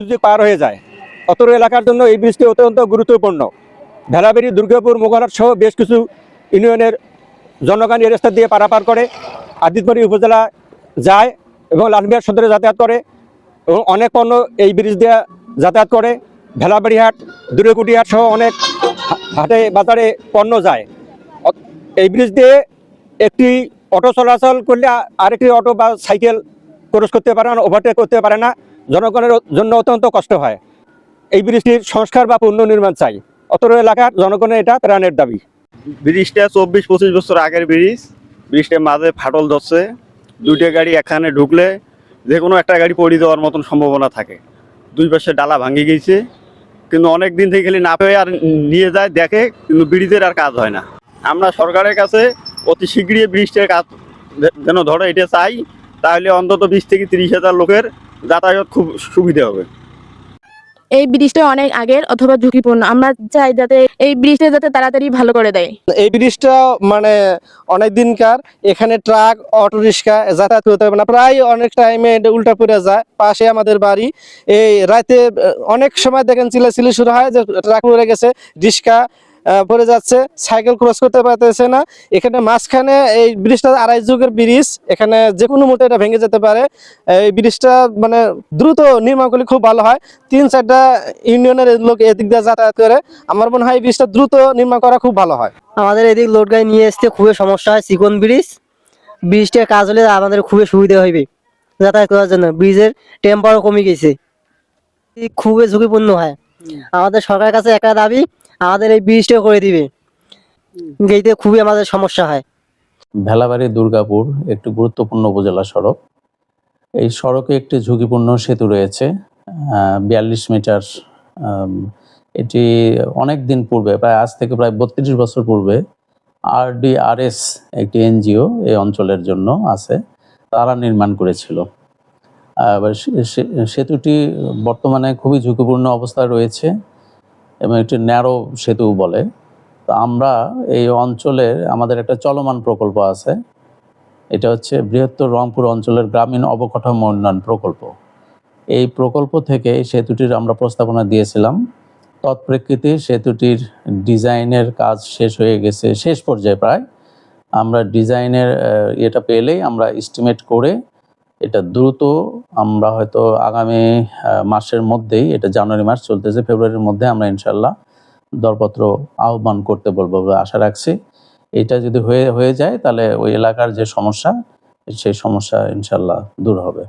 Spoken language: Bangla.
যদি পার হয়ে যায়। অতর এলাকার জন্য এই ব্রিজটি অত্যন্ত গুরুত্বপূর্ণ। ভেলাবেড়ি, দুর্গাপুর মোগলহাট সহ বেশ কিছু ইউনিয়নের জনগণ এই রাস্তা দিয়ে পারাপার করে। আদিতবাড়ি উপজেলা যায় এবং লালমিয়ার সদরে যাতায়াত করে এবং অনেক পণ্য এই ব্রিজ দিয়ে যাতায়াত করে। ভেলাবাড়ি হাট দুর্গাকুটি হাট সহ অনেক হাটে বাজারে পণ্য যায়। এই ব্রিজ দিয়ে একটি অটো চলাচল করলে আরেকটি অটো বা সাইকেল ক্রস করতে পারে না ওভারটেক করতে পারে না। জনগণের জন্য অত্যন্ত কষ্ট হয়। এই ব্রিজটির সংস্কার বা পুনর্নির্মাণ চাই। অতর এলাকার জনগণের এটা প্রাণের দাবি। ব্রিজটা চব্বিশ, পঁচিশ বছর আগের ব্রিজ। ব্রিজটার মাঝে ফাটল ধরছে। দুইটা গাড়ি এখানে ঢুকলে যে কোনো একটা গাড়ি পড়ে দেওয়ার মতন সম্ভাবনা থাকে। দুই পাশে ডালা ভাঙে গেছে। কিন্তু অনেক দিন থেকে খালি না পেয়ে আর নিয়ে যায়, দেখে কিন্তু ব্রিজের আর কাজ হয় না। আমরা সরকারের কাছে অতি শীঘ্রই ব্রিজটার কাজ যেন ধরে এটা চাই, তাহলে অন্তত বিশ থেকে তিরিশ হাজার লোকের যাতায়াত খুব সুবিধা হবে। এই ব্রিজটা অনেক আগের অথবা ঝুঁকিপূর্ণ। আমরা চাই যাতে এই ব্রিজটা যাতে তাড়াতাড়ি ভালো করে দেয়। এই ব্রিজটা মানে অনেক দিনকার এখানে ট্রাক অটো রিক্সা যাতায়াত করতে পারবে না। প্রায় অনেক টাইমে উল্টা পড়ে যায়। পাশে আমাদের বাড়ি। এই রাতে অনেক সময় দেখেন চিলাচিলি শুরু হয় যে ট্রাক পড়ে গেছে রিক্সা পড়ে যাচ্ছে। সাইকেল ক্রস করতে পারতেছে না। এখানে মাঝখানে এই ব্রিজটা আড়াই যুগের ব্রিজ এখানে যে কোনো মুহূর্তে এটা ভেঙে যেতে পারে। এই ব্রিজটা মানে দ্রুত নির্মাণ করলে খুব ভালো হয়। তিন চারটা ইউনিয়নের লোক এদিক দিয়ে যাতায়াত করে। আমার মনে হয় এই ব্রিজটা দ্রুত নির্মাণ করা খুব ভালো হয়। আমাদের এদিক লোড গাড়ি নিয়ে আসতে খুবই সমস্যা হয় চিকন ব্রিজ ব্রিজটার কাজ হলে আমাদের খুবই সুবিধা হইবে যাতায়াত করার জন্য। ব্রিজের টেম্পারও কমে গেছে। খুবই ঝুঁকিপূর্ণ হয়। আমাদের সরকারের কাছে একটা দাবি আমাদের এই ব্রিজটা করে দিবে। এইতে খুবই আমাদের সমস্যা হয়। ভেলাবাড়ি দুর্গাপুর একটি গুরুত্বপূর্ণ উপজেলা সড়ক। এই সড়কে একটি ঝুঁকিপূর্ণ সেতু রয়েছে বিয়াল্লিশ মিটার এটি অনেক দিন পূর্বে প্রায় আজ থেকে প্রায় বত্রিশ বছর পূর্বে আরডিআরএস একটি এনজিও এই অঞ্চলের জন্য আছে তারা নির্মাণ করেছিল। সে- সে- সেতুটি বর্তমানে খুবই ঝুঁকিপূর্ণ অবস্থায় রয়েছে। এবং একটি ন্যারো সেতু বলে। তো আমরা এই অঞ্চলের, আমাদের একটা চলমান প্রকল্প আছে। এটা হচ্ছে বৃহত্তর রংপুর অঞ্চলের গ্রামীণ অবকাঠামো উন্নয়ন প্রকল্প। এই প্রকল্প থেকে সেতুটির আমরা প্রস্তাবনা দিয়েছিলাম। তৎপ্রেক্ষিতে সেতুটির ডিজাইনের কাজ শেষ হয়ে গেছে, শেষ পর্যায়ে প্রায়। আমরা ডিজাইনের এটা পেলেই আমরা এস্টিমেট করে এটা দ্রুত আমরা হয়তো আগামী মাসের মধ্যেই, এটা জানুয়ারি মাস চলতেছে, ফেব্রুয়ারির মধ্যে আমরা ইনশাল্লাহ দরপত্র আহ্বান করতে বলব। বলে আশা রাখছি এটা যদি হয়ে হয়ে যায়, তাহলে ওই এলাকার যে সমস্যা, সেই সমস্যা ইনশাল্লাহ দূর হবে।